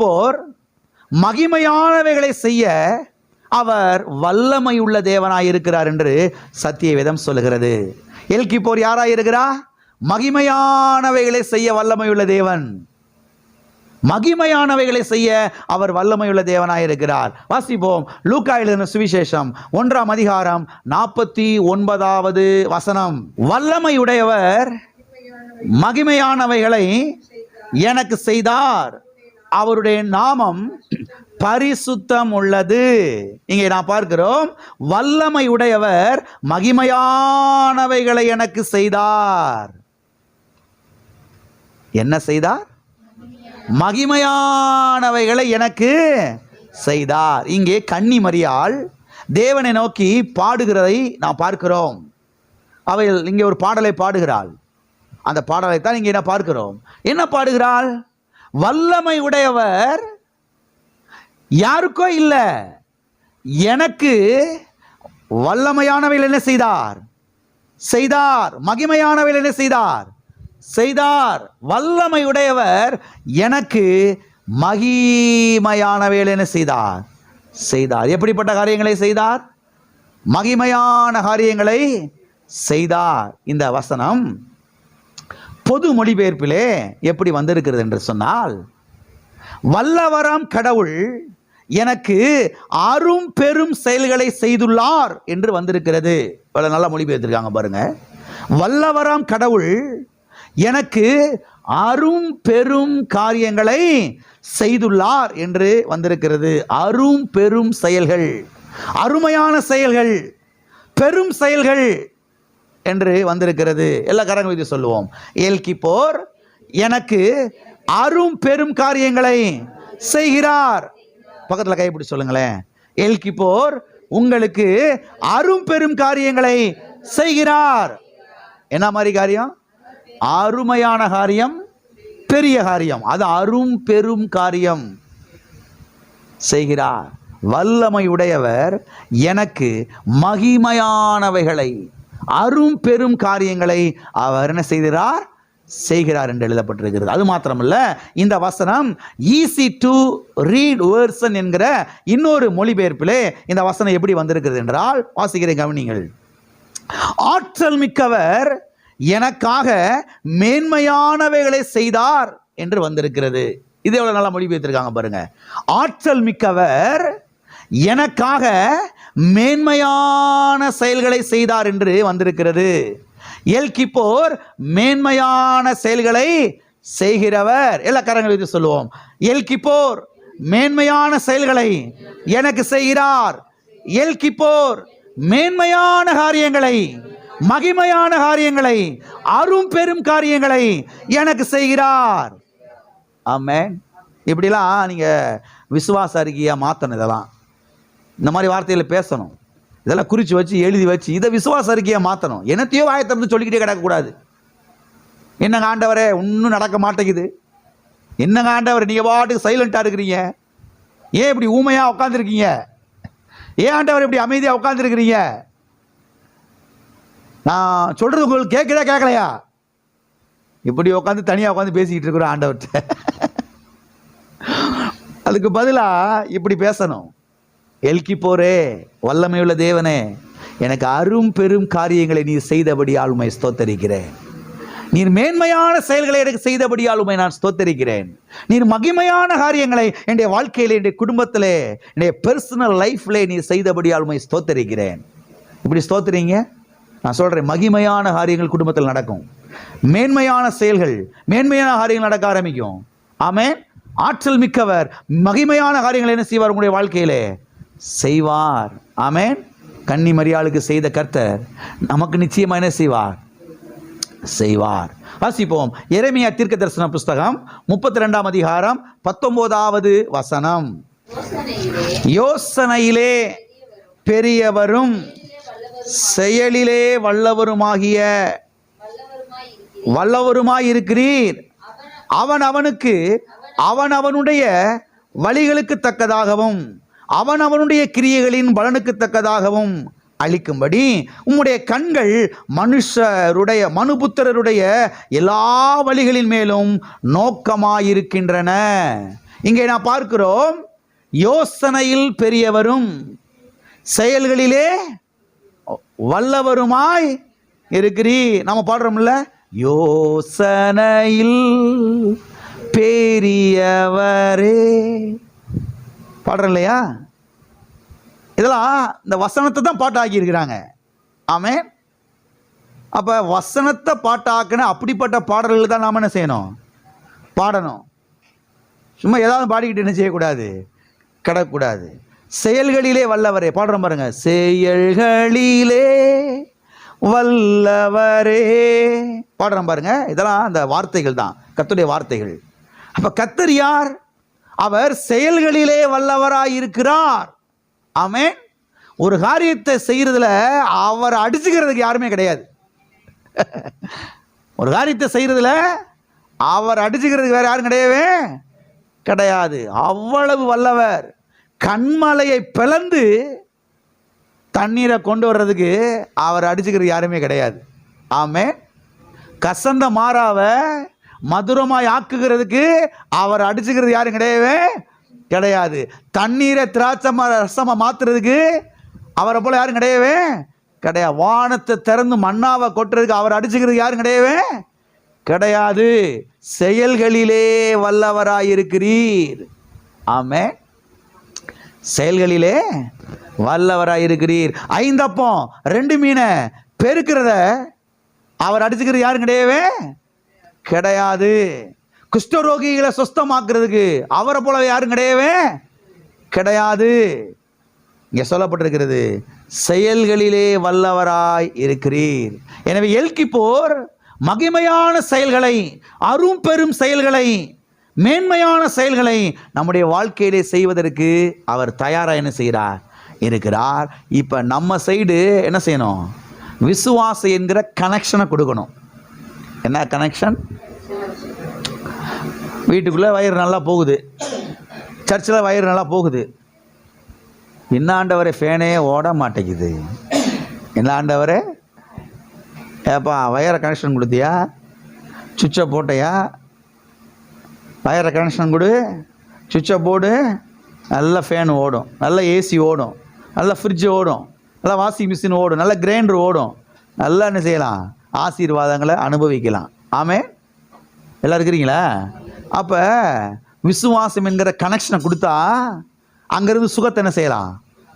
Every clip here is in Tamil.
போர் மகிமையானவைகளை செய்ய அவர் வல்லமையுள்ள தேவனாய் இருக்கிறார் என்று சத்திய வேதம் சொல்லுகிறது. போர் யாராய் இருக்கிறா மகிமையானவைகளை செய்ய வல்லமையுள்ள தேவன். மகிமையானவைகளை செய்ய அவர் வல்லமையுள்ள தேவனாய் இருக்கிறார் வாசிப்போம் லூக்கா எழுதின சுவிசேஷம் ஒன்றாம் அதிகாரம் நாற்பத்தி ஒன்பதாவது வசனம். வல்லமையுடையவர் மகிமையானவைகளை எனக்கு செய்தார். அவருடைய நாமம் பரிசுத்தம் உள்ளது இங்கே நான் பார்க்கிறோம் வல்லமை உடையவர் மகிமையானவைகளை எனக்கு செய்தார். என்ன செய்தார்? மகிமையானவைகளை எனக்கு செய்தார். இங்கே கன்னி மரியாள் தேவனை நோக்கி பாடுகிறதை நாம் பார்க்கிறோம். அவள் இங்கே ஒரு பாடலை பாடுகிறாள். அந்த பாடலை தான் இங்கே என்ன பார்க்கிறோம். என்ன பாடுகிறாள்? வல்லமை உடையவர் யாருக்கோ இல்லை. எனக்கு வல்லமையானவையில் என்ன செய்தார்? செய்தார். மகிமையானவையில் என்ன செய்தார்? செய்தார். வல்லமை உடையவர் எனக்கு மகிமையானவையில் என்ன செய்தார்? செய்தார். எப்படிப்பட்ட காரியங்களை செய்தார்? மகிமையான காரியங்களை செய்தார். இந்த வசனம் பொது மொழிபெயர்ப்பிலே எப்படி வந்திருக்கிறது என்று சொன்னால் வல்லவராம் கடவுள் எனக்கு அரும் பெரும் செயல்களை செய்துள்ளார் என்று வந்திருக்கிறது. இவ்வளவு நல்லா மொழிபெயர்த்திருக்காங்க பாருங்க. வல்லவராம் கடவுள் எனக்கு அரும் பெரும் காரியங்களை செய்துள்ளார் என்று வந்திருக்கிறது. அரும் பெரும் செயல்கள் அருமையான செயல்கள் பெரும் செயல்கள் என்று வந்திருக்கிறது. எல்லா கரங்களும் வைத்து சொல்லுவோம் ஏல்கிப்போர் எனக்கு அரும் பெரும் காரியங்களை செய்கிறார். பக்கத்தில் கைப்பிடி சொல்லுங்களேன். ஏல்கிப்போர் உங்களுக்கு அரும் பெரும் காரியங்களை செய்கிறார். என்ன மாதிரி காரியம்? அருமையான காரியம் பெரிய காரியம். அது அரும் பெரும் காரியம். செய்கிறார். வல்லமை உடையவர் எனக்கு மகிமையானவைகளை அரும் பெரும் காரியங்களை அவர் என்ன செய்கிறார்? செய்கிறார் என்று எழுதப்பட்டிருக்கிறது. அது மாத்திரமல்ல இந்த வசனம் ஈஸி டு ரீட் வேர்சன் என்கிற இன்னொரு மொழிபெயர்ப்பிலே இந்த வசனம் எப்படி வந்திருக்கிறது என்றால் வாசிக்கிறேன் கவனிங்கள் ஆற்றல் மிக்கவர் எனக்காக மேன்மையானவைகளை செய்தார் என்று வந்திருக்கிறது. இது எவ்வளவு நல்லா மொழிபெயர்த்திருக்காங்க பாருங்க. ஆற்றல் மிக்கவர் எனக்காக மேன்மையான செயல்களை செய்தார் என்று வந்திருக்கிறது. எல் கிப்போர் மேன்மையான செயல்களை செய்கிறவர். எல்லா கரங்களை வைத்து சொல்லுவோம். எல் கிப்போர் மேன்மையான செயல்களை எனக்கு செய்கிறார். எல் கிப்போர் மேன்மையான காரியங்களை மகிமையான காரியங்களை அரும் பெரும் காரியங்களை எனக்கு செய்கிறார். ஆமே இப்படிலாம் நீங்கள் விசுவாச அறிக்கையாக மாற்றணும் இதெல்லாம். இந்த மாதிரி வார்த்தைகளை பேசணும். இதெல்லாம் குறித்து வச்சு எழுதி வச்சு இதை விசுவாச அறிக்கையை மாற்றணும் என்னத்தையோ வாயத்திறந்து சொல்லிக்கிட்டே கிடக்கக்கூடாது. என்னங்க ஆண்டவரே ஒன்றும் நடக்க மாட்டேங்குது. என்னங்க ஆண்டவர் நீங்கள் பாட்டுக்கு சைலண்ட்டாக இருக்கிறீங்க. ஏன் இப்படி ஊமையாக உட்காந்துருக்கீங்க ஏன் ஆண்டவர் இப்படி அமைதியாக உட்காந்துருக்கிறீங்க நான் சொல்கிறது உங்களுக்கு கேட்குதா கேட்கலையா? இப்படி உட்காந்து தனியாக உட்காந்து பேசிக்கிட்டு இருக்கிறோம் ஆண்டவர்கிட்ட. அதுக்கு பதிலாக இப்படி பேசணும். எல்கி போரே வல்லமையுள்ள தேவனே எனக்கு அரும் பெரும் காரியங்களை நீர் செய்தபடியால் உம்மை ஸ்தோத்தரிக்கிறேன். நீர் மேன்மையான செயல்களை எனக்கு செய்தபடியால் உம்மை நான் ஸ்தோத்தரிக்கிறேன். நீர் மகிமையான காரியங்களை என்னுடைய வாழ்க்கையில் என்னுடைய குடும்பத்தில் என்னுடைய பர்சனல் லைஃப்ல நீர் செய்தபடியால் உம்மை ஸ்தோத்தரிக்கிறேன். இப்படி ஸ்தோத்துறீங்க நான் சொல்கிறேன் மகிமையான காரியங்கள் குடும்பத்தில் நடக்கும். மேன்மையான செயல்கள் மேன்மையான காரியங்கள் நடக்க ஆரம்பிக்கும். ஆமே ஆற்றல் மிக்கவர் மகிமையான காரியங்களை என்ன செய்வார் உங்களுடைய வாழ்க்கையிலே? செய்வார். ஆமேன். கன்னி மரியாளுக்கு செய்த கர்த்தர் நமக்கு நிச்சயமாக என்ன செய்வார்? செய்வார். வாசிப்போம். எரேமியா தீர்க்க தரிசன புஸ்தகம் முப்பத்தி ரெண்டாம் அதிகாரம் பத்தொன்பதாவது வசனம். யோசனையிலே பெரியவரும் செயலிலே வல்லவருமாகிய வல்லவருமாய் இருக்கிறீர் அவன் அவனுக்கு அவன் அவனுடைய வழிகளுக்கு தக்கதாகவும் அவன் அவனுடைய கிரியைகளின் பலனுக்கு தக்கதாகவும் அளிக்கும்படி உம்முடைய கண்கள் மனுஷருடைய மனுபுத்திரருடைய எல்லா வழிகளின் மேலும் நோக்கமாயிருக்கின்றன. இங்கே நான் பார்க்கிறோம் யோசனையில் பெரியவரும் செயல்களிலே வல்லவருமாய் இருக்கிறீ நம்ம பாடுறோம்ல யோசனையில் பெரியவரே. பாடுறோம் இல்லையா? இதெல்லாம் இந்த வசனத்தை தான் பாட்டாக்கி இருக்கிறாங்க ஆமே அப்போ வசனத்தை பாட்டாக்குன அப்படிப்பட்ட பாடல்கள் தான் நாம் என்ன செய்யணும்? பாடணும். சும்மா ஏதாவது பாடிக்கிட்டு என்ன செய்யக்கூடாது? கிடக்கூடாது. செயல்களிலே வல்லவரே பாடுறோம் பாருங்க. செயல்களிலே வல்லவரே. பாடுறோம் பாருங்க. இதெல்லாம் அந்த வார்த்தைகள் தான். கத்துடைய வார்த்தைகள். அப்போ கத்தர் யார்? அவர் செயல்களிலே வல்லவராய் இருக்கிறார். ஆமே ஒரு காரியத்தை செய்யறதுல அவர் அடிச்சுக்கிறதுக்கு யாருமே கிடையாது. ஒரு காரியத்தை செய்யறதுல அவர் அடிச்சுக்கிறதுக்கு வேற யாரும் கிடையவே கிடையாது. அவ்வளவு வல்லவர். கண்மலையை பிளந்து தண்ணீரை கொண்டு வர்றதுக்கு அவர் அடிச்சுக்கிறது யாருமே கிடையாது. ஆமே கசந்த மாறாவை மதுரமாய் ஆக்குகிறதுக்கு அவர் அடிச்சுக்கிறது யாரும் கிடையவே கிடையாது. தண்ணீரை திராட்சமா ரசமாக மாத்துறதுக்கு அவரை போல யாரும் கிடையவே கிடையாது. வானத்தை திறந்து மண்ணாவை கொட்டுறதுக்கு அவர் அடிச்சுக்கிறது யாரும் கிடையவே கிடையாது. செயல்களிலே வல்லவராயிருக்கிறீர் ஆமே செயல்களிலே வல்லவராயிருக்கிறீர் ஐந்தப்பம் ரெண்டு மீனை பெருக்கிறத அவர் அடிச்சுக்கிறது யாரும் கிடையவே கிடையாது. குஷ்டரோகிகளை சுஸ்தமாக்குறதுக்கு அவரை போல யாரும் கிடையவே கிடையாது. இங்கே சொல்லப்பட்டிருக்கிறது செயல்களிலே வல்லவராய் இருக்கிறீர். எனவே எல்கிப்போர் மகிமையான செயல்களை அரும் பெரும் செயல்களை மேன்மையான செயல்களை நம்முடைய வாழ்க்கையிலே செய்வதற்கு அவர் தயாராக என்ன செய்கிறார்? இருக்கிறார். இப்போ நம்ம சைடு என்ன செய்யணும்? விசுவாசம் என்கிற கனெக்ஷனை கொடுக்கணும். என்ன கனெக்ஷன் வீட்டுக்குள்ளே வயிறு நல்லா போகுது. சர்ச்சில் வயிறு நல்லா போகுது. என்ன ஆண்டவரே ஃபேனே ஓட மாட்டேங்குது. என்ன ஆண்டவரே? ஏப்பா வயரை கனெக்ஷன் கொடுத்தியா? சுவிட்சை போட்டையா? வயரை கனெக்ஷன் கொடு. சுவிட்சை போடு. நல்ல ஃபேன் ஓடும். நல்ல ஏசி ஓடும். நல்ல ஃப்ரிட்ஜ் ஓடும். நல்ல வாஷிங் மிஷின் ஓடும். நல்ல கிரைண்டர் ஓடும். நல்லா என்ன செய்யலாம்? ஆசீர்வாதங்களை அனுபவிக்கலாம். ஆமே எல்லாம் இருக்கிறீங்களா? அப்போ விசுவாசம் என்கிற கனெக்ஷனை கொடுத்தா அங்கேருந்து சுகத்தை என்ன செய்யலாம்?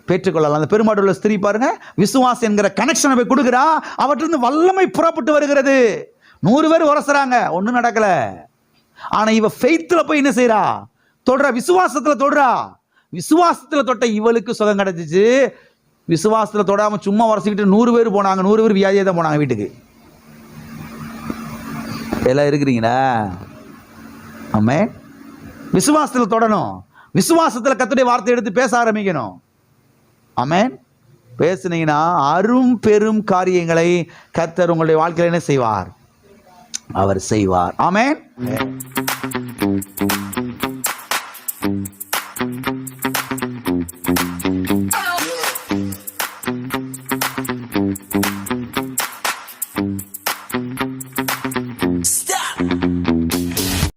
பெற்றுக்கொள்ளலாம். அந்த பெருமாடுள்ள ஸ்திரீ பாருங்க விசுவாசம் என்கிற கனெக்ஷனை போய் கொடுக்குறா அவற்றிலிருந்து வல்லமை புறப்பட்டு வருகிறது. நூறு பேர் உரசுறாங்க ஒன்றும் நடக்கலை. ஆனால் இவ ஃபெய்த்தில் போய் என்ன செய்கிறா தொடுறா விசுவாசத்தில் தொடுறா. விசுவாசத்தில் தொட்ட இவளுக்கு சுகம் கிடைச்சிச்சு. விசுவாசத்தில் தொடாமல் சும்மா உரசிக்கிட்டு நூறு பேர் போனாங்க நூறு பேர் வியாதியாக தான் போனாங்க வீட்டுக்கு. எல்லாம் இருக்கிறீங்களா? ஆமே. விசுவாசத்தில் தொடணும். விசுவாசத்தில் கத்துடைய வார்த்தை எடுத்து பேச ஆரம்பிக்கணும். ஆமேன். பேசுனீங்கன்னா அரும் பெரும் காரியங்களை கத்தர் உங்களுடைய வாழ்க்கையில் என்ன செய்வார்? அவர் செய்வார். ஆமேன்.